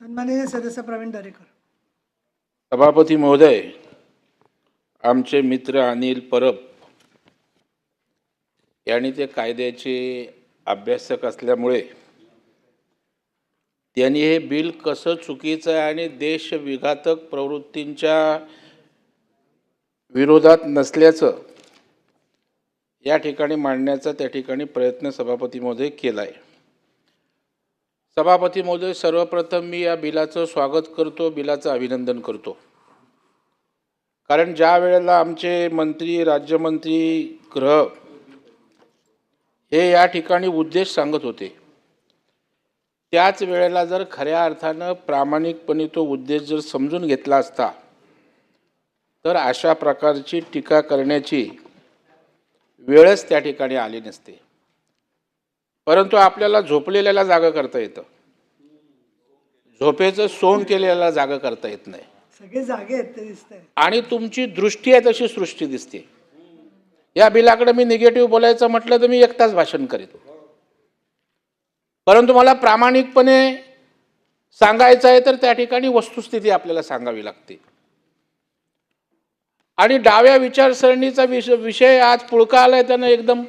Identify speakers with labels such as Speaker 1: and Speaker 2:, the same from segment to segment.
Speaker 1: सन्माननीय सदस्य प्रवीण दरेकर.
Speaker 2: सभापती महोदय आमचे मित्र अनिल परब यांनी ते कायद्याचे अभ्यासक असल्यामुळे त्यांनी हे बिल कसं चुकीचं आहे आणि देशविघातक प्रवृत्तींच्या विरोधात नसल्याचं या ठिकाणी मांडण्याचा त्या ठिकाणी प्रयत्न सभापती महोदय केला आहे सभापती महोदय सर्वप्रथम मी या बिलाचं स्वागत करतो बिलाचं अभिनंदन करतो. कारण ज्या वेळेला आमचे मंत्री राज्यमंत्री ग्रह हे या ठिकाणी उद्देश सांगत होते त्याच वेळेला जर खऱ्या अर्थानं प्रामाणिकपणे तो उद्देश जर समजून घेतला असता तर अशा प्रकारची टीका करण्याची वेळच त्या ठिकाणी आली नसते. परंतु आपल्याला झोपलेल्याला जागा करता येतं. झोपेचं सोंग केलेल्याला जागा करता येत नाही.
Speaker 1: सगळे जागे आहेत ते दिसतंय.
Speaker 2: आणि तुमची दृष्टी आहे तशी सृष्टी दिसते. या बिलाकडे मी निगेटिव्ह बोलायचं म्हटलं तर मी एक तास भाषण करीत परंतु मला प्रामाणिकपणे सांगायचं आहे तर त्या ठिकाणी वस्तुस्थिती आपल्याला सांगावी लागते. आणि डाव्या विचारसरणीचा विषय विषय आज पुळका आलाय त्यानं एकदम.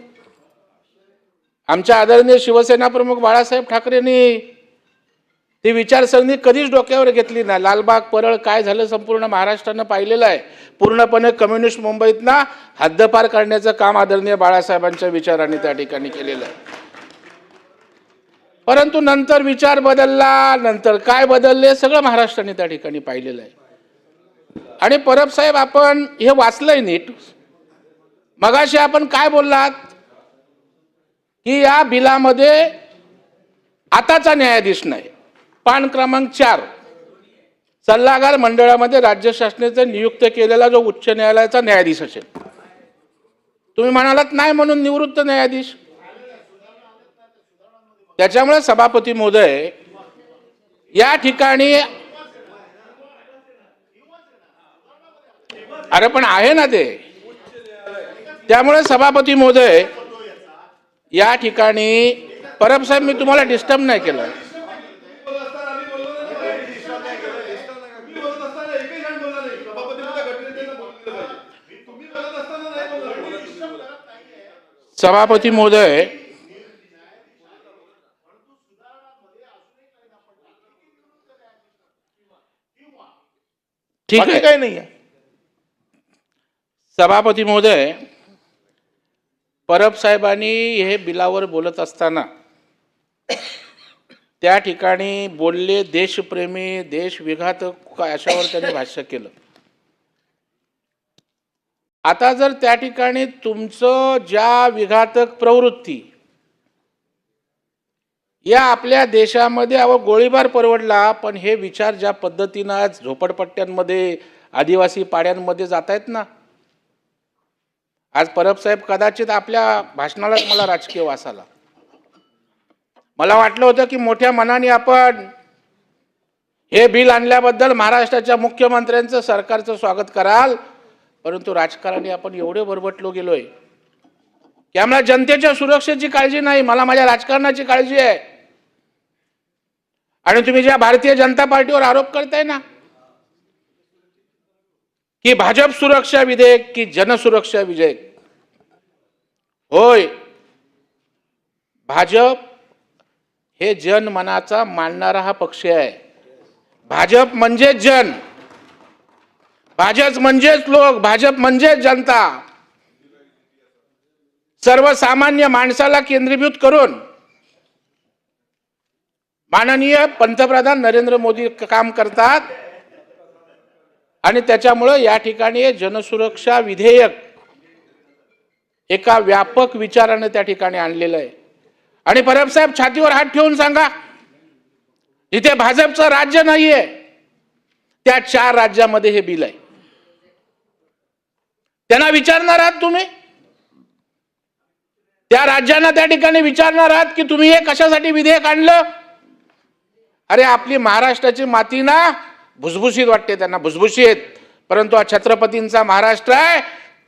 Speaker 2: आमच्या आदरणीय शिवसेना प्रमुख बाळासाहेब ठाकरेंनी ती विचारसरणी कधीच डोक्यावर घेतली नाही. लालबाग परळ काय झालं संपूर्ण महाराष्ट्रानं पाहिलेलं आहे. पूर्णपणे कम्युनिस्ट मुंबईतना हद्दपार करण्याचं काम आदरणीय बाळासाहेबांच्या विचारांनी त्या ठिकाणी केलेलं आहे. परंतु नंतर विचार बदलला नंतर काय बदलले सगळं महाराष्ट्राने त्या ठिकाणी पाहिलेलं आहे. आणि परब साहेब आपण हे वाचलंय नीट. मगाशी आपण काय बोललात? की या बिलामध्ये आताचा न्यायाधीश नाही. पान क्रमांक चार. सल्लागार मंडळामध्ये राज्य शासनाचा नियुक्त केलेला जो उच्च न्यायालयाचा न्यायाधीश असेल. तुम्ही म्हणालात नाही म्हणून निवृत्त न्यायाधीश. त्याच्यामुळे सभापती महोदय या ठिकाणी अरे पण आहे ना ते. त्यामुळे सभापती महोदय या ठिकाणी परब साहेब मी तुम्हाला डिस्टर्ब नाही केलं. सभापती महोदय ठीक आहे.
Speaker 3: काही नाही
Speaker 2: सभापती महोदय परब साहेबांनी हे बिलावर बोलत असताना त्या ठिकाणी बोलले देशप्रेमी देशविघातक अशावर त्यांनी भाष्य केलं. आता जर त्या ठिकाणी तुमचं ज्या विघातक प्रवृत्ती या आपल्या देशामध्ये अहो गोळीबार परवडला पण हे विचार ज्या पद्धतीनं आज झोपडपट्ट्यांमध्ये आदिवासी पाड्यांमध्ये जात आहेत ना आज परबसाहेब कदाचित आपल्या भाषणालाच मला राजकीय वास आला. मला वाटलं होतं की मोठ्या मनाने आपण हे बिल आणल्याबद्दल महाराष्ट्राच्या मुख्यमंत्र्यांचं सरकारचं स्वागत कराल परंतु राजकारणी आपण एवढे बरबटलो गेलोय. की आम्हाला जनतेच्या सुरक्षेची काळजी नाही मला माझ्या राजकारणाची काळजी आहे. आणि तुम्ही ज्या भारतीय जनता पार्टीवर आरोप करताय ना की भाजप सुरक्षा विधेयक की जनसुरक्षा विधेयक? होय. भाजप हे जन मनाचा मानणारा हा पक्ष आहे. भाजप म्हणजेच जन. भाजप म्हणजेच लोक भाजप म्हणजेच जनता. सर्वसामान्य माणसाला केंद्रीभूत करून माननीय पंतप्रधान नरेंद्र मोदी काम करतात. आणि त्याच्यामुळं या ठिकाणी जनसुरक्षा विधेयक एका व्यापक विचाराने त्या ठिकाणी आणलेलं आहे. आणि परब साहेब छातीवर हात ठेवून सांगा जिथे भाजपचं राज्य नाहीये त्या चार राज्यामध्ये हे बिल आहे. त्यांना विचारणार आहात तुम्ही? त्या राज्यांना त्या ठिकाणी विचारणार आहात की तुम्ही हे कशासाठी विधेयक आणलं? अरे आपली महाराष्ट्राची माती ना भुसभुशीत वाटते त्यांना भुसभुशीत परंतु हा छत्रपतींचा महाराष्ट्र आहे.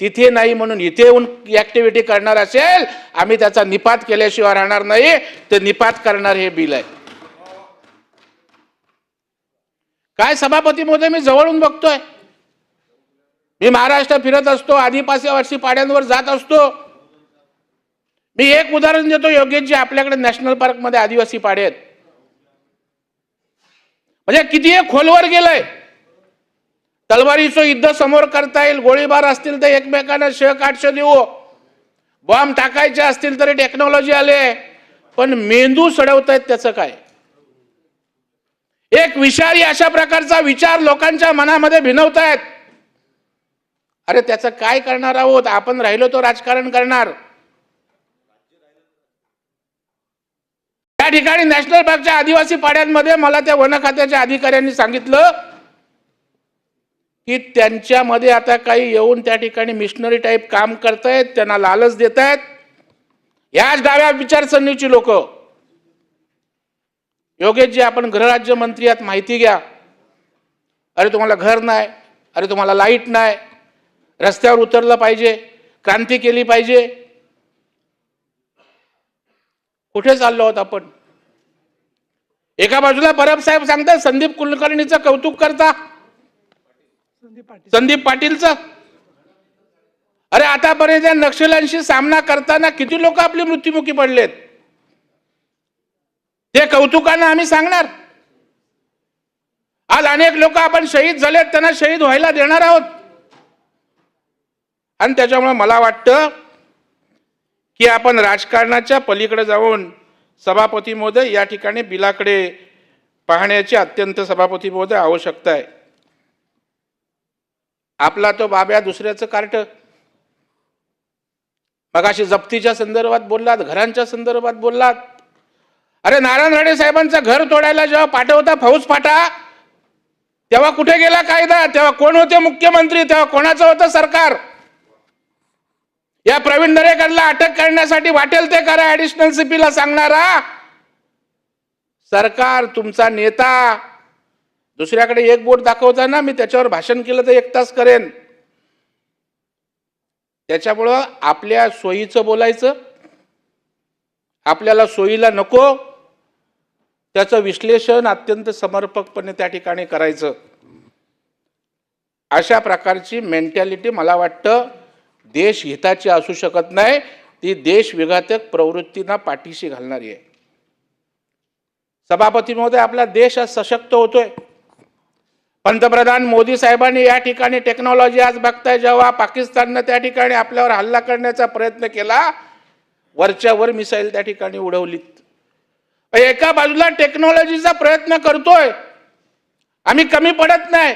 Speaker 2: तिथे नाही म्हणून इथे येऊन ॲक्टिव्हिटी करणार असेल आम्ही त्याचा निपात केल्याशिवाय राहणार नाही. ते निपात करणार हे बिल आहे. काय सभापती महोदय मी जवळून बघतोय. मी महाराष्ट्र फिरत असतो आदिवासी वर्षी पाड्यांवर जात असतो. मी एक उदाहरण देतो योगेशजी आपल्याकडे नॅशनल पार्कमध्ये आदिवासी पाडे आहेत. म्हणजे किती हे खोलवर गेलंय तलवारीचं युद्ध समोर करता येईल गोळीबार असतील तर एकमेकांना शेक आठशे देऊ. बॉम्ब टाकायचे असतील तरी टेक्नॉलॉजी आले. पण मेंदू सडवतायत त्याचं काय? एक विषारी अशा प्रकारचा विचार लोकांच्या मनामध्ये भिनवतायत. अरे त्याचं काय करणार आहोत? आपण राहिलो तो राजकारण करणार. ठिकाणी नॅशनल पार्कच्या आदिवासी पाड्यांमध्ये मला त्या वन खात्याच्या अधिकाऱ्यांनी सांगितलं की त्यांच्यामध्ये आता काही येऊन त्या ठिकाणी मिशनरी टाईप काम करतायत त्यांना लालच देत आहेत याच डाव्या विचारसरणीची लोक. योगेशजी आपण गृहराज्यमंत्री आहात माहिती घ्या. अरे तुम्हाला घर नाही अरे तुम्हाला लाइट नाही रस्त्यावर उतरलं पाहिजे क्रांती केली पाहिजे. कुठे चाललो आहोत आपण? एका बाजूला परब साहेब सांगतात संदीप कुलकर्णीचं कौतुक करता.
Speaker 1: संदीप पाटील.
Speaker 2: संदीप पाटीलचं. अरे आतापर्यंत या नक्षल्यांशी सामना करताना किती लोक आपली मृत्युमुखी पडलेत? ते कौतुकानं आम्ही सांगणार. आज अनेक लोक आपण शहीद झालेत त्यांना शहीद व्हायला देणार आहोत. आणि त्याच्यामुळे मला वाटतं की आपण राजकारणाच्या पलीकडे जाऊन सभापती महोदय या ठिकाणी बिलाकडे पाहण्याची अत्यंत सभापती महोदय आवश्यकता आहे. आपला तो बाब्या दुसऱ्याचं कार्ट. मगाशी जप्तीच्या संदर्भात बोललात घरांच्या संदर्भात बोललात. अरे नारायण राणे साहेबांचं घर तोडायला जेव्हा पाठवता फौज फाटा तेव्हा कुठे गेला कायदा? तेव्हा कोण होते मुख्यमंत्री? तेव्हा कोणाचं होतं सरकार? या प्रवीण दरेकरला अटक करण्यासाठी वाटेल ते करा ऍडिशनल सीपीला सांगणारा. सरकार तुमचा नेता. दुसऱ्याकडे एक बोट दाखवताना मी त्याच्यावर भाषण केलं तर एक तास करेन. त्याच्यामुळं आपल्या सोयीचं बोलायचं. आपल्याला सोयीला नको. त्याचं विश्लेषण अत्यंत समर्पकपणे त्या ठिकाणी करायचं. अशा प्रकारची मेंटॅलिटी मला वाटतं. देश हिताची असू शकत नाही ती देश विघातक प्रवृत्तींना पाठीशी घालणारी आहे. सभापती महोदय आपला देश आज सशक्त होतोय. पंतप्रधान मोदी साहेबांनी या ठिकाणी टेक्नॉलॉजी आज बघताय जेव्हा पाकिस्ताननं त्या ठिकाणी आपल्यावर हल्ला करण्याचा प्रयत्न केला वरच्या वर मिसाईल त्या ठिकाणी उडवलीत. एका बाजूला टेक्नॉलॉजीचा प्रयत्न करतोय. आम्ही कमी पडत नाही.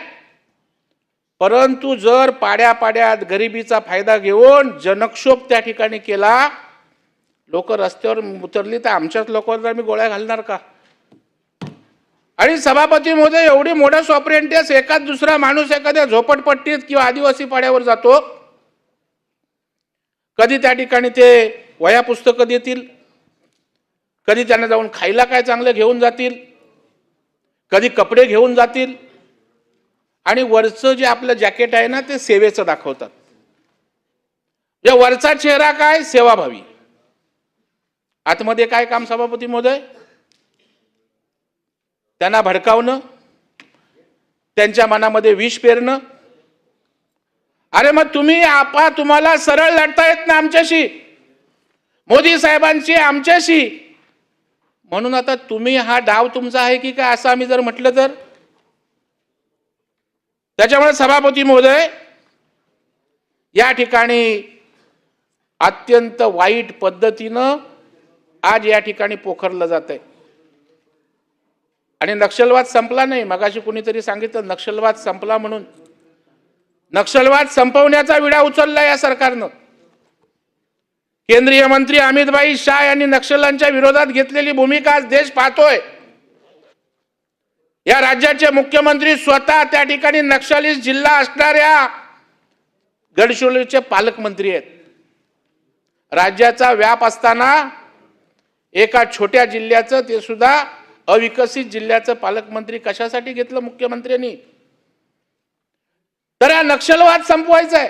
Speaker 2: परंतु जर पाड्या पाड्यात गरिबीचा फायदा घेऊन जनक्षोभ त्या ठिकाणी केला लोक रस्त्यावर उतरली तर आमच्याच लोकांना आम्ही गोळ्या घालणार का? आणि सभापती महोदय एवढी मोठं सॉपरेंटेस एकाच दुसरा माणूस एखाद्या झोपडपट्टीत किंवा आदिवासी पाड्यावर जातो कधी त्या ठिकाणी ते वया पुस्तकं देतील कधी त्यांना जाऊन खायला काय चांगलं घेऊन जातील कधी कपडे घेऊन जातील आणि वरचं जे आपलं जॅकेट आहे ना ते सेवेचं दाखवतात. या वरचा चेहरा काय? सेवाभावी. आतमध्ये काय काम सभापती महोदय? त्यांना भडकावणं त्यांच्या मनामध्ये विष पेरणं. अरे मग तुम्ही आपा तुम्हाला सरळ लढता येत ना आमच्याशी? मोदी साहेबांची आमच्याशी? म्हणून आता तुम्ही हा डाव तुमचा आहे की काय? असं आम्ही जर म्हटलं तर? त्याच्यामुळे सभापती महोदय या ठिकाणी अत्यंत वाईट पद्धतीनं आज या ठिकाणी पोखरलं जात आहे आणि नक्षलवाद संपला नाही. मगाशी कुणीतरी सांगितलं नक्षलवाद संपला म्हणून. नक्षलवाद संपवण्याचा विडा उचलला या सरकारनं. केंद्रीय मंत्री अमितभाई शाह यांनी नक्षलांच्या विरोधात घेतलेली भूमिका आज देश पाहतोय. या राज्याचे मुख्यमंत्री स्वतः त्या ठिकाणी नक्षलिस्ट जिल्हा असणाऱ्या गडचिरोलीचे पालकमंत्री आहेत. राज्याचा व्याप असताना एका छोट्या जिल्ह्याचं ते सुद्धा अविकसित जिल्ह्याचं पालकमंत्री कशासाठी घेतलं मुख्यमंत्र्यांनी? तर हा नक्षलवाद संपवायचा आहे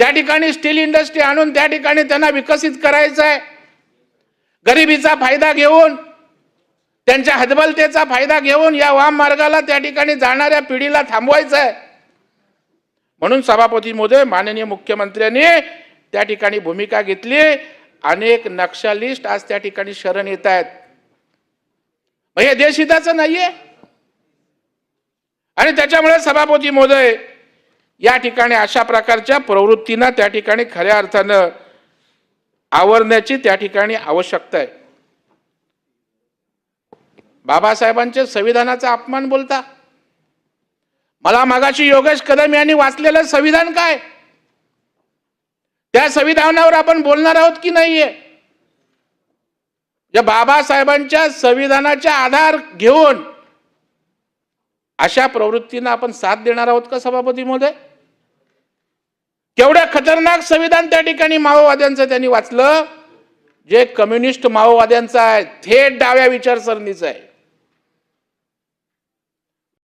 Speaker 2: त्या ठिकाणी स्टील इंडस्ट्री आणून त्या ठिकाणी त्यांना विकसित करायचं आहे गरिबीचा फायदा घेऊन त्यांच्या हतबलतेचा फायदा घेऊन या वाम मार्गाला त्या ठिकाणी जाणाऱ्या पिढीला थांबवायचं आहे म्हणून सभापती मोदय माननीय मुख्यमंत्र्यांनी त्या ठिकाणी भूमिका घेतली. अनेक नक्षलिस्ट आज त्या ठिकाणी शरण येत आहेत. हे देशहिताचं नाहीये. आणि त्याच्यामुळे सभापती मोदय या ठिकाणी अशा प्रकारच्या प्रवृत्तींना त्या ठिकाणी खऱ्या अर्थानं आवरण्याची त्या ठिकाणी आवश्यकता आहे. बाबासाहेबांचे संविधानाचा अपमान बोलता? मला मागाशी योगेश कदम यांनी वाचलेलं संविधान काय? त्या संविधानावर आपण बोलणार आहोत की नाहीये? या बाबासाहेबांच्या संविधानाच्या आधार घेऊन अशा प्रवृत्तींना आपण साथ देणार आहोत का सभापती महोदय? केवढं खतरनाक संविधान त्या ठिकाणी माओवाद्यांचं त्यांनी वाचलं जे कम्युनिस्ट माओवाद्यांचं आहे थेट डाव्या विचारसरणीचं आहे.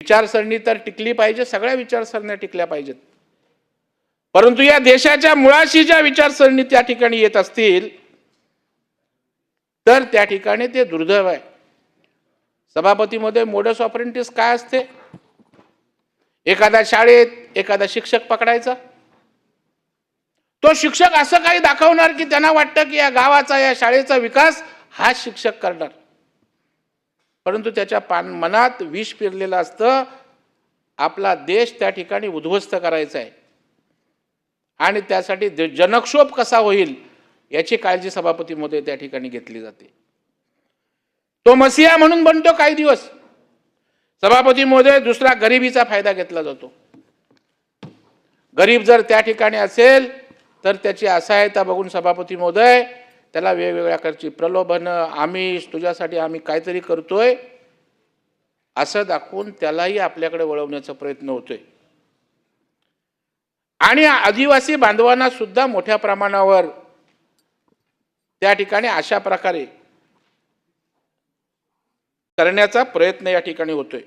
Speaker 2: विचारसरणी तर टिकली पाहिजे सगळ्या विचारसरण्या टिकल्या पाहिजेत. परंतु या देशाच्या मुळाशी ज्या विचारसरणी त्या ठिकाणी येत असतील तर त्या ठिकाणी ते दुर्दैव आहे. सभापतीमध्ये मोडस ऑपरेंटिस काय असते? एखाद्या शाळेत एखादा शिक्षक पकडायचा. तो शिक्षक असं काही दाखवणार की त्यांना वाटतं की या गावाचा या शाळेचा विकास हा शिक्षक करणार. परंतु त्याच्या पान मनात विष पिरलेलं असतं. आपला देश त्या ठिकाणी उद्ध्वस्त करायचा आहे. आणि त्यासाठी जनक्षोभ कसा होईल याची काळजी सभापती मध्ये त्या ठिकाणी घेतली जाते. तो मसिया म्हणून बनतो काही दिवस. सभापती महोदय दुसरा गरिबीचा फायदा घेतला जातो. गरीब जर त्या ठिकाणी असेल तर त्याची असहायता बघून सभापती महोदय त्याला वेगवेगळ्या प्रकारची प्रलोभनं आमिष तुझ्यासाठी आम्ही काहीतरी करतोय असं दाखवून त्यालाही आपल्याकडे वळवण्याचा प्रयत्न होतोय. आणि आदिवासी बांधवांना सुद्धा मोठ्या प्रमाणावर त्या ठिकाणी अशा प्रकारे करण्याचा प्रयत्न या ठिकाणी होतोय.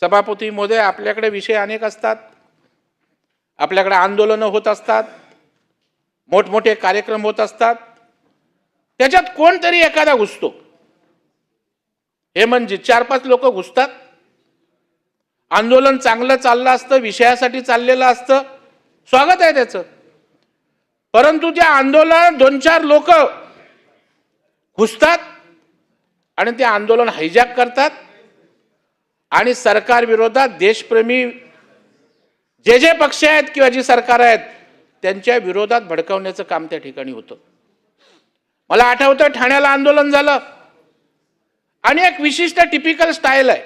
Speaker 2: सभापती आपल्याकडे विषय अनेक असतात. आपल्याकडे आंदोलनं होत असतात. मोठमोठे कार्यक्रम होत असतात. त्याच्यात कोणतरी एखादा घुसतो. हे म्हणजे चार पाच लोक घुसतात. आंदोलन चांगलं चाललं असतं विषयासाठी चाललेलं असतं. स्वागत आहे त्याचं. परंतु त्या आंदोलन दोन चार लोक घुसतात आणि ते आंदोलन हायजॅक करतात. आणि सरकार विरोधात देशप्रेमी जे जे पक्ष आहेत किंवा जी सरकार आहेत त्यांच्या विरोधात भडकवण्याचं काम त्या ठिकाणी होतं. मला आठवतं ठाण्याला आंदोलन झालं. आणि एक विशिष्ट टिपिकल स्टाईल आहे.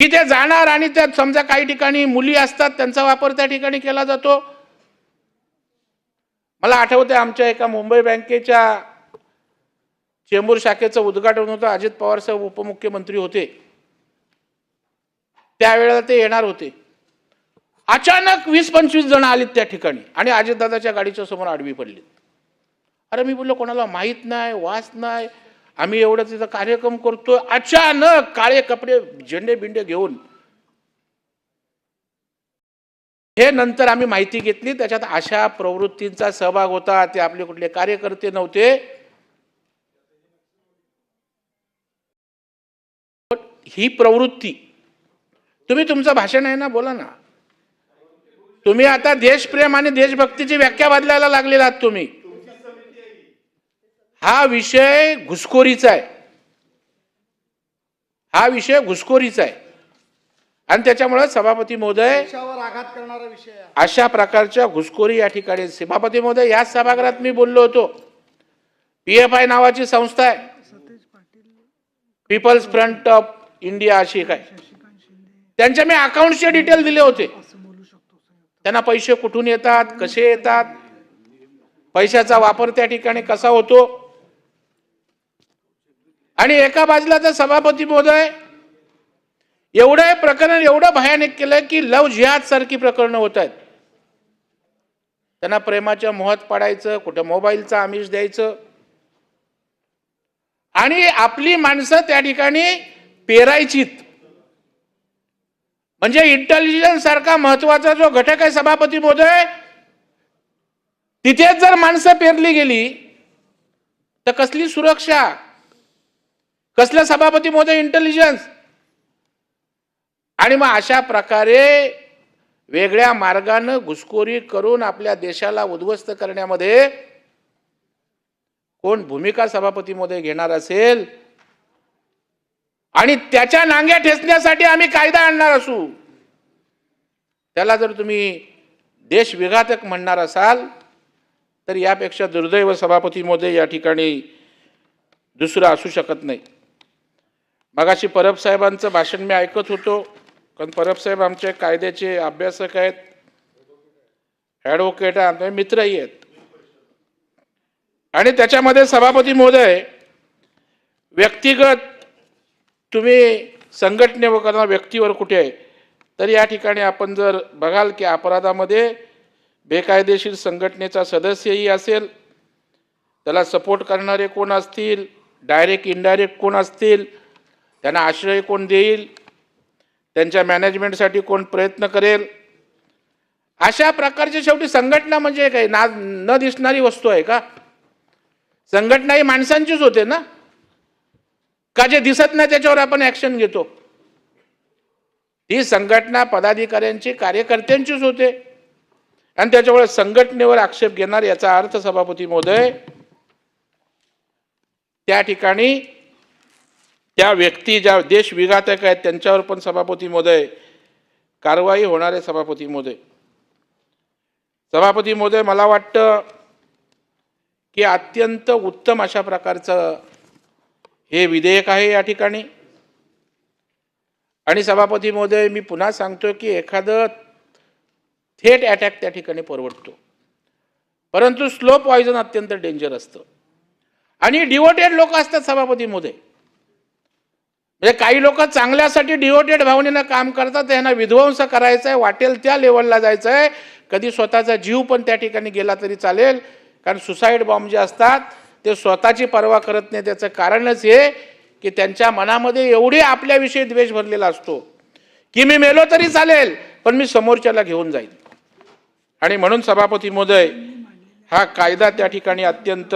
Speaker 2: की ते जाणार आणि त्यात समजा काही ठिकाणी मुली असतात त्यांचा वापर त्या ठिकाणी केला जातो. मला आठवते आमच्या एका मुंबई बँकेच्या चेंबूर शाखेचं उद्घाटन होतं. अजित पवार साहेब उपमुख्यमंत्री होते. त्यावेळेला ते येणार होते. अचानक वीस पंचवीस जण आलीत त्या ठिकाणी आणि अजितदादाच्या गाडीच्या समोर आडवी पडलीत. अरे मी बोललो कोणाला माहीत नाही वास नाही. आम्ही एवढं तिथं कार्यक्रम करतोय. अचानक काळे कपडे झेंडे बिंडे घेऊन. हे नंतर आम्ही माहिती घेतली. त्याच्यात अशा प्रवृत्तींचा सहभाग होता. ते आपले कुठले कार्यकर्ते नव्हते. पण ही प्रवृत्ती. तुम्ही तुमचं भाषण आहे ना बोला ना. तुम्ही आता देशप्रेम आणि देशभक्तीची व्याख्या बदलायला लागलेला आहात तुम्ही. हा विषय घुसखोरीचा आहे. हा विषय घुसखोरीचा आहे. आणि त्याच्यामुळे सभापती महोदय अशा प्रकारच्या घुसखोरी या ठिकाणी सभापती महोदय याच सभागृहात मी बोललो होतो. पी एफ आय नावाची संस्था आहे. पीपल्स फ्रंट ऑफ इंडिया अशी काय त्यांच्या मी अकाउंटचे डिटेल दिले होते
Speaker 1: असं बोलू शकतो साहेब
Speaker 2: त्यांना पैसे कुठून येतात कसे येतात? पैशाचा वापर त्या ठिकाणी कसा होतो? आणि एका बाजूला तर सभापती महोदय एवढं प्रकरण एवढं भयानक केलं की लव जिहाद सारखी प्रकरणं होत आहेत. त्यांना प्रेमाच्या मोहात पाडायचं कुठं मोबाईलचं आमिष द्यायचं. आणि आपली माणसं त्या ठिकाणी पेरायचीत. म्हणजे इंटेलिजन्स सारखा महत्त्वाचा जो घटक आहे सभापती महोदय तिथेच जर माणसं पेरली गेली तर कसली सुरक्षा? कसलं सभापती महोदय इंटेलिजन्स आणि मग अशा प्रकारे वेगळ्या मार्गानं घुसखोरी करून आपल्या देशाला उद्ध्वस्त करण्यामध्ये कोण भूमिका सभापती घेणार असेल? आणि त्याच्या नांग्या ठेचण्यासाठी आम्ही कायदा आणणार असू. त्याला जर तुम्ही देशविघातक म्हणणार असाल तर यापेक्षा दुर्दैव सभापती मोदय या ठिकाणी दुसरं असू शकत नाही. मगाशी परब साहेबांचं भाषण मी ऐकत होतो कारण परब साहेब आमचे कायद्याचे अभ्यासक आहेत ॲडव्होकेट आमचे मित्रही आहेत. आणि त्याच्यामध्ये सभापती महोदय व्यक्तिगत तुम्ही संघटने वगैरे व्यक्तीवर कुठे आहे? तर या ठिकाणी आपण जर बघाल की अपराधामध्ये बेकायदेशीर संघटनेचा सदस्यही असेल त्याला सपोर्ट करणारे कोण असतील? डायरेक्ट इनडायरेक्ट कोण असतील? त्यांना आश्रय कोण देईल? त्यांच्या मॅनेजमेंटसाठी कोण प्रयत्न करेल? अशा प्रकारची शेवटी संघटना म्हणजे काय? ना न दिसणारी वस्तू आहे का? संघटना ही माणसांचीच होते ना? का जे दिसत नाही त्याच्यावर आपण ऍक्शन घेतो? ही संघटना पदाधिकाऱ्यांची कार्यकर्त्यांचीच होते. आणि त्याच्यामुळे संघटनेवर आक्षेप घेणार याचा अर्थ सभापती महोदय त्या ठिकाणी त्या व्यक्ती ज्या देश विघातक आहेत त्यांच्यावर पण सभापती महोदय कारवाई होणार आहे सभापती महोदय. सभापती महोदय मला वाटतं की अत्यंत उत्तम अशा प्रकारचं हे विधेयक आहे या ठिकाणी. आणि सभापती महोदय मी पुन्हा सांगतो की एखादं थेट अटॅक त्या ठिकाणी परवडतो. परंतु स्लो पॉयझन अत्यंत डेंजर असतं. आणि डिवोटेड लोक असतात सभापती महोदय. म्हणजे काही लोक चांगल्यासाठी डिवोटेड भावनेनं काम करतात त्यांना विध्वंस करायचं आहे वाटेल त्या लेवलला जायचं आहे कधी स्वतःचा जीव पण त्या ठिकाणी गेला तरी चालेल. कारण सुसाईड बॉम्ब जे असतात ते स्वतःची पर्वा करत नाही. त्याचं कारणच हे की त्यांच्या मनामध्ये एवढी आपल्याविषयी द्वेष भरलेला असतो की मी मेलो तरी चालेल पण मी समोरच्याला घेऊन जाईन. आणि म्हणून सभापती महोदय हा कायदा त्या ठिकाणी अत्यंत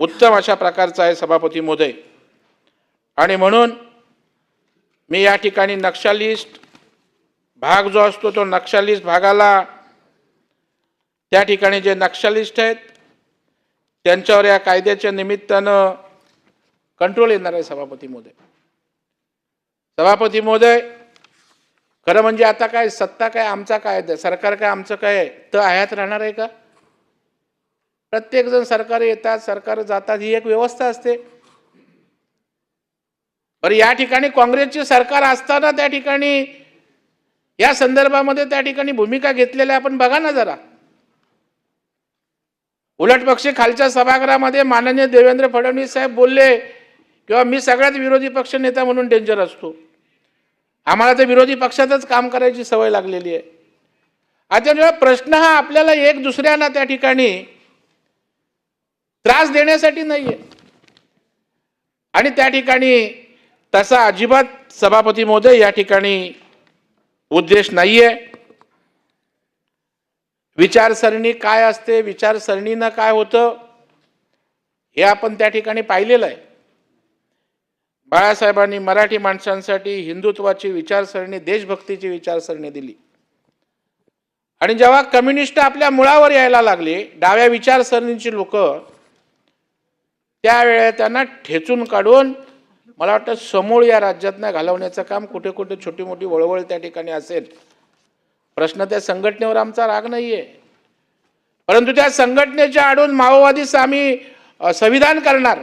Speaker 2: उत्तम अशा प्रकारचा आहे सभापती महोदय. आणि म्हणून मी या ठिकाणी नक्षालिस्ट भाग जो असतो तो नक्षलिस्ट भागाला त्या ठिकाणी जे नक्षलिस्ट आहेत त्यांच्यावर या कायद्याच्या निमित्तानं कंट्रोल येणार आहे सभापती महोदय. सभापती महोदय खरं म्हणजे आता काय सत्ता काय आमचा काय सरकार काय आमचं काय आहे? तर आयात राहणार आहे का? प्रत्येकजण सरकार येतात सरकार जातात ही एक व्यवस्था असते. बरं या ठिकाणी काँग्रेसचे सरकार असताना त्या ठिकाणी या संदर्भामध्ये त्या ठिकाणी भूमिका घेतलेल्या आपण बघा ना जरा. उलट पक्षी खालच्या सभागृहामध्ये माननीय देवेंद्र फडणवीस साहेब बोलले किंवा मी सगळ्यात विरोधी पक्ष नेता म्हणून डेंजर असतो. आम्हाला तर विरोधी पक्षातच काम करायची सवय लागलेली आहे. आता प्रश्न हा आपल्याला एक दुसऱ्यांना त्या ठिकाणी त्रास देण्यासाठी नाही आहे आणि त्या ठिकाणी तसा अजिबात सभापती महोदय या ठिकाणी उद्देश नाही आहे विचारसरणी काय असते? विचारसरणीनं काय होतं? हे आपण त्या ठिकाणी पाहिलेलं आहे. बाळासाहेबांनी मराठी माणसांसाठी हिंदुत्वाची विचारसरणी देशभक्तीची विचारसरणी दिली. आणि जेव्हा कम्युनिस्ट आपल्या मुळावर यायला लागले डाव्या विचारसरणीची लोक त्यावेळेला त्यांना ठेचून काढून मला वाटतं समोर या राज्यातनं घालवण्याचं काम कुठे कुठे छोटी मोठी वळवळ त्या ठिकाणी असेल. प्रश्न त्या संघटनेवर आमचा राग नाही आहे परंतु त्या संघटनेच्या आडून माओवादीच आम्ही संविधान करणार.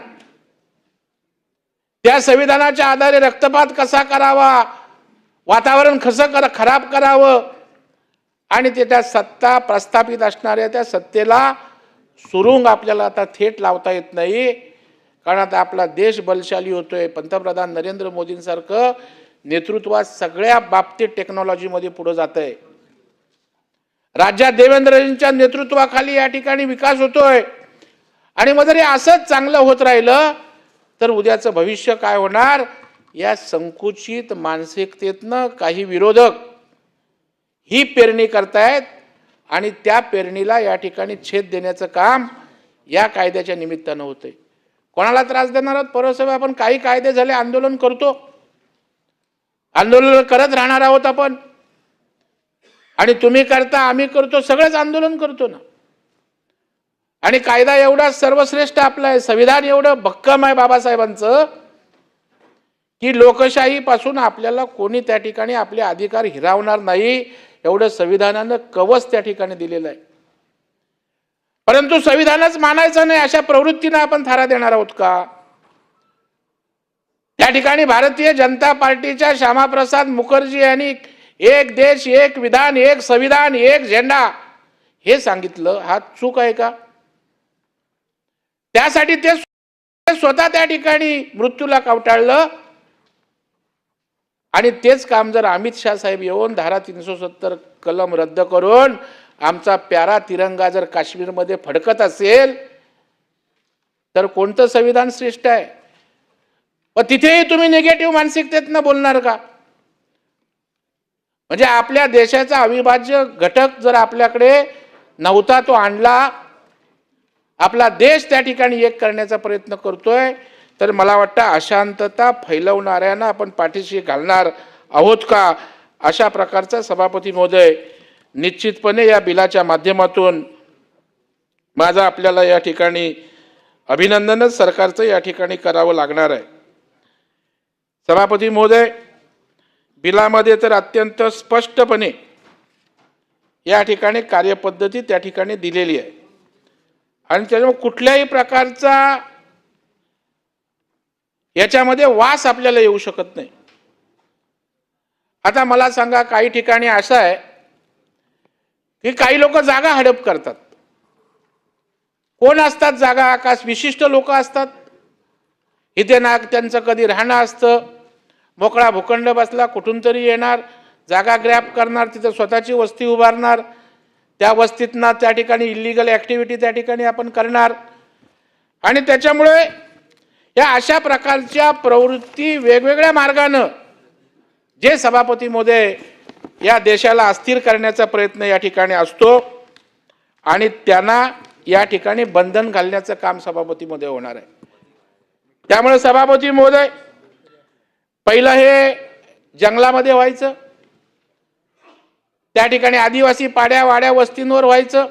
Speaker 2: त्या संविधानाच्या आधारे रक्तपात कसा करावा वातावरण कसं कर खराब करावं आणि ते त्या सत्ता प्रस्थापित असणाऱ्या त्या सत्तेला सुरुंग आपल्याला आता थेट लावता येत नाही. कारण आता आपला देश बलशाली होतोय. पंतप्रधान नरेंद्र मोदींसारखं नेतृत्वात सगळ्या बाबतीत टेक्नॉलॉजीमध्ये पुढं जात आहे राज्यात देवेंद्रजींच्या नेतृत्वाखाली या ठिकाणी विकास होतोय. आणि मग जरी असंच चांगलं होत राहिलं तर उद्याचं भविष्य काय होणार? या संकुचित मानसिकतेतनं काही विरोधक ही पेरणी करतायत आणि त्या पेरणीला या ठिकाणी छेद देण्याचं काम या कायद्याच्या निमित्तानं होतंय. कोणाला त्रास देणार आहोत? आपण काही कायदे झाले आंदोलन करतो. आंदोलन करत राहणार आहोत आपण. आणि तुम्ही करता आम्ही करतो सगळंच आंदोलन करतो ना. आणि कायदा एवढा सर्वश्रेष्ठ आपला आहे संविधान एवढं भक्कम आहे बाबासाहेबांचं की लोकशाहीपासून आपल्याला कोणी त्या ठिकाणी आपले अधिकार हिरावणार नाही एवढं संविधानानं कवच त्या ठिकाणी दिलेलं आहे. परंतु संविधानच मानायचं नाही अशा प्रवृत्तीनं आपण थारा देणार आहोत का? त्या ठिकाणी भारतीय जनता पार्टीच्या श्यामाप्रसाद मुखर्जी यांनी एक देश एक विधान एक संविधान एक झेंडा. हे सांगितलं हा चूक आहे का? त्यासाठी ते स्वतः त्या ठिकाणी मृत्यूला कवटाळलं. आणि तेच काम जर अमित शाह साहेब येऊन धारा तीनशे सत्तर कलम रद्द करून आमचा प्यारा तिरंगा जर काश्मीरमध्ये फडकत असेल तर कोणतं संविधान श्रेष्ठ आहे? पण तिथेही तुम्ही निगेटिव्ह मानसिकतेतनं बोलणार का? म्हणजे आपल्या देशाचा अविभाज्य घटक जर आपल्याकडे नव्हता तो आणला आपला देश त्या ठिकाणी एक करण्याचा प्रयत्न करतोय तर मला वाटतं अशांतता फैलवणाऱ्यांना आपण पाठीशी घालणार आहोत का? अशा प्रकारचा सभापती महोदय निश्चितपणे या बिलाच्या माध्यमातून माझा आपल्याला या ठिकाणी अभिनंदनच सरकारचं या ठिकाणी करावं लागणार आहे. सभापती महोदय बिलामध्ये तर अत्यंत स्पष्टपणे या ठिकाणी कार्यपद्धती त्या ठिकाणी दिलेली आहे. आणि त्याच्यामुळे कुठल्याही प्रकारचा याच्यामध्ये वास आपल्याला येऊ शकत नाही. आता मला सांगा काही ठिकाणी असं आहे की काही लोक जागा हडप करतात. कोण असतात जागा? आकाश विशिष्ट लोक असतात. इथे ना त्यांचं कधी राहणं असतं. मोकळा भूखंड बसला कुठून तरी येणार जागा ग्रॅप करणार तिथं स्वतःची वस्ती उभारणार. त्या वस्तीतना त्या ठिकाणी इलिगल ॲक्टिव्हिटी त्या ठिकाणी आपण करणार. आणि त्याच्यामुळे या अशा प्रकारच्या प्रवृत्ती वेगवेगळ्या मार्गानं जे सभापती मोदय या देशाला अस्थिर करण्याचा प्रयत्न या ठिकाणी असतो आणि त्यांना या ठिकाणी बंधन घालण्याचं काम सभापतीमध्ये होणार आहे. त्यामुळे सभापती महोदय पहिलं हे जंगलामध्ये व्हायचं. त्या ठिकाणी आदिवासी पाड्या वाड्या वस्तींवर व्हायचं.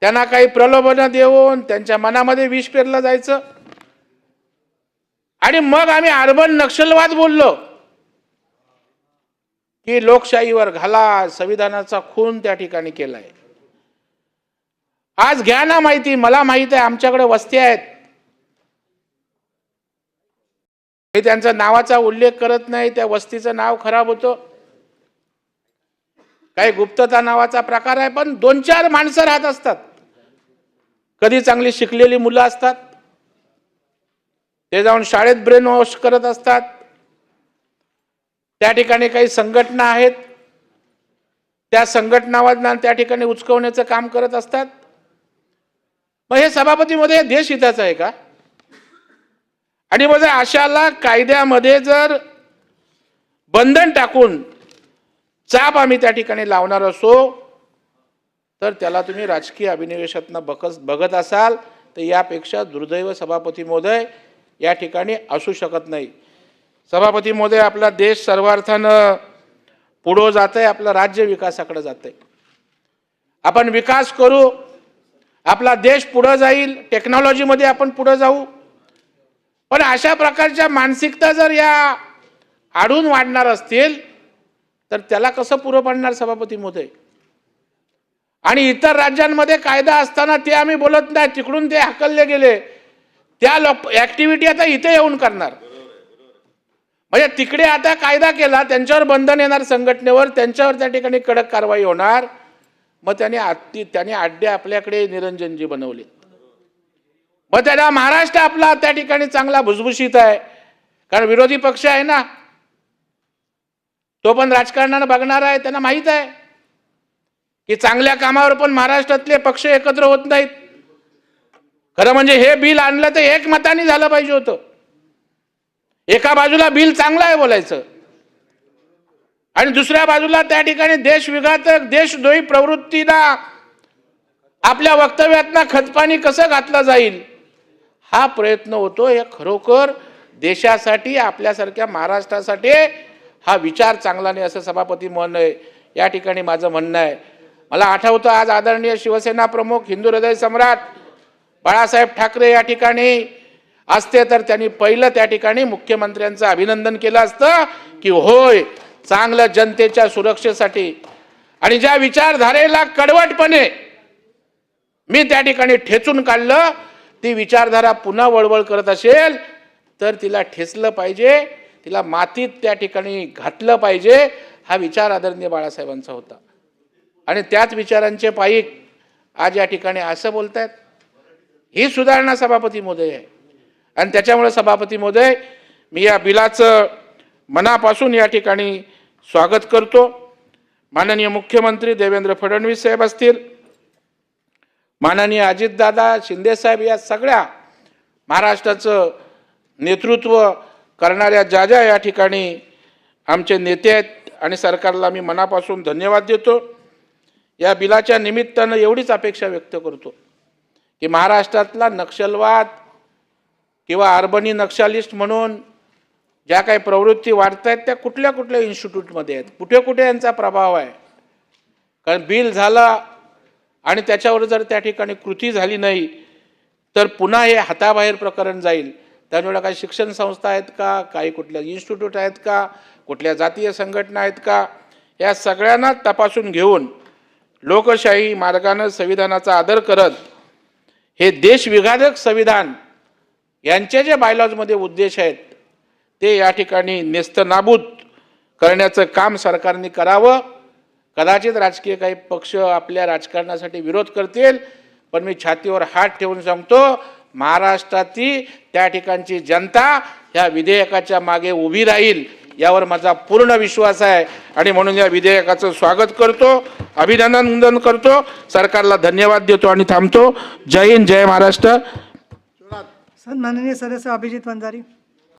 Speaker 2: त्यांना काही प्रलोभनं देऊन त्यांच्या मनामध्ये विष पेरलं जायचं. आणि मग आम्ही अर्बन नक्षलवाद बोललो. की लोकशाहीवर घाला संविधानाचा खून त्या ठिकाणी केलाय. आज घ्या ना माहिती मला माहीत आहे आमच्याकडे वस्ती आहेत. हे त्यांच्या नावाचा उल्लेख करत नाही त्या वस्तीचं नाव खराब होतं. काही गुप्तता नावाचा प्रकार आहे पण दोन चार माणसं राहत असतात. कधी चांगली शिकलेली मुलं असतात. ते जाऊन शाळेत ब्रेन वॉश करत असतात. त्या ठिकाणी काही संघटना आहेत. त्या संघटनावांना त्या ठिकाणी उचकवण्याचं काम करत असतात. मग हे सभापतीमध्ये देश हिताचं आहे का? आणि मग अशाला कायद्यामध्ये जर बंधन टाकून चाप आम्ही त्या ठिकाणी लावणार असो तर त्याला तुम्ही राजकीय अभिनिवेशातनं बघत बघत असाल तर यापेक्षा दुर्दैव सभापती महोदय या ठिकाणी असू शकत नाही. सभापती महोदय आपला देश सर्वार्थानं पुढं जात आहे आपलं राज्य विकासाकडे जात आहे आपण विकास करू आपला देश पुढं जाईल टेक्नॉलॉजीमध्ये आपण पुढं जाऊ पण अशा प्रकारच्या मानसिकता जर या आढून वाढणार असतील तर त्याला कसं पुरं पडणार सभापती मोदय? आणि इतर राज्यांमध्ये कायदा असताना ते आम्ही बोलत नाही तिकडून ते हकलले गेले. त्या लोक ऍक्टिव्हिटी आता इथे येऊन करणार. म्हणजे तिकडे आता कायदा केला त्यांच्यावर बंधन येणार संघटनेवर त्यांच्यावर त्या ठिकाणी कडक कारवाई होणार. मग त्याने आत्ती त्याने आड्डे आपल्याकडे निरंजनजी बनवले. मग त्याला महाराष्ट्र आपला त्या ठिकाणी चांगला भुसभुशीत आहे. कारण विरोधी पक्ष आहे ना तो पण राजकारणानं बघणार आहे त्यांना माहीत आहे. की चांगल्या कामावर पण महाराष्ट्रातले पक्ष एकत्र होत नाहीत. खरं म्हणजे हे बिल आणलं तर एक मताने झालं पाहिजे होतं. एका बाजूला बिल चांगलं आहे बोलायचं. आणि दुसऱ्या बाजूला त्या ठिकाणी देश विघातक देशद्रोही प्रवृत्तीला आपल्या वक्तव्यातना खतपाणी कसं घातलं जाईल? हा प्रयत्न होतो. हे खरोखर देशासाठी आपल्यासारख्या महाराष्ट्रासाठी हा विचार चांगला नाही असं सभापती म्हणणं आहे. या ठिकाणी माझं म्हणणं आहे. मला आठवतं आज आदरणीय शिवसेना प्रमुख हिंदू हृदय सम्राट बाळासाहेब ठाकरे या ठिकाणी असते तर त्यांनी पहिलं त्या ठिकाणी मुख्यमंत्र्यांचं अभिनंदन केलं असतं की होय चांगलं जनतेच्या सुरक्षेसाठी. आणि ज्या विचारधारेला कडवटपणे मी त्या ठिकाणी ठेचून काढलं ती विचारधारा पुन्हा वळवळ करत असेल तर तिला ठेचलं पाहिजे तिला मातीत त्या ठिकाणी घातलं पाहिजे हा विचार आदरणीय बाळासाहेबांचा होता. आणि त्याच विचारांचे पायी आज या ठिकाणी असं बोलतायत ही सुधारणा सभापती मोदय आहे. आणि त्याच्यामुळे सभापती मोदय मी या बिलाचं मनापासून या ठिकाणी स्वागत करतो. माननीय मुख्यमंत्री देवेंद्र फडणवीस साहेब असतील माननीय अजितदादा शिंदेसाहेब या सगळ्या महाराष्ट्राचं नेतृत्व करणाऱ्या ज्या ज्या या ठिकाणी आमचे नेते आहेत आणि सरकारला मी मनापासून धन्यवाद देतो. या बिलाच्या निमित्तानं एवढीच अपेक्षा व्यक्त करतो की महाराष्ट्रातला नक्षलवाद किंवा अर्बनी नक्षलिस्ट म्हणून ज्या काही प्रवृत्ती वाढत आहेत त्या कुठल्या कुठल्या इन्स्टिट्यूटमध्ये आहेत? कुठे कुठे यांचा प्रभाव आहे? कारण बिल झालं आणि त्याच्यावर जर त्या ठिकाणी कृती झाली नाही तर पुन्हा हे हाताबाहेर प्रकरण जाईल. त्यामुळे काही शिक्षण संस्था आहेत का? काही कुठल्या इन्स्टिट्यूट आहेत का? कुठल्या जातीय संघटना आहेत का? या सगळ्यांना तपासून घेऊन लोकशाही मार्गानं संविधानाचा आदर करत हे देशविघातक संविधान यांचे जे बायलॉजमध्ये उद्देश आहेत ते या ठिकाणी नेस्तनाबूत करण्याचं काम सरकारने करावं. कदाचित राजकीय काही पक्ष आपल्या राजकारणासाठी विरोध करतील पण मी छातीवर हात ठेवून सांगतो महाराष्ट्रातील त्या ठिकाणची जनता ह्या विधेयकाच्या मागे उभी राहील यावर माझा पूर्ण विश्वास आहे. आणि म्हणून या विधेयकाचं स्वागत करतो अभिनंदन करतो सरकारला धन्यवाद देतो आणि थांबतो. जय हिंद जय महाराष्ट्र.
Speaker 1: सन्माननीय सदस्य अभिजित वंजारी.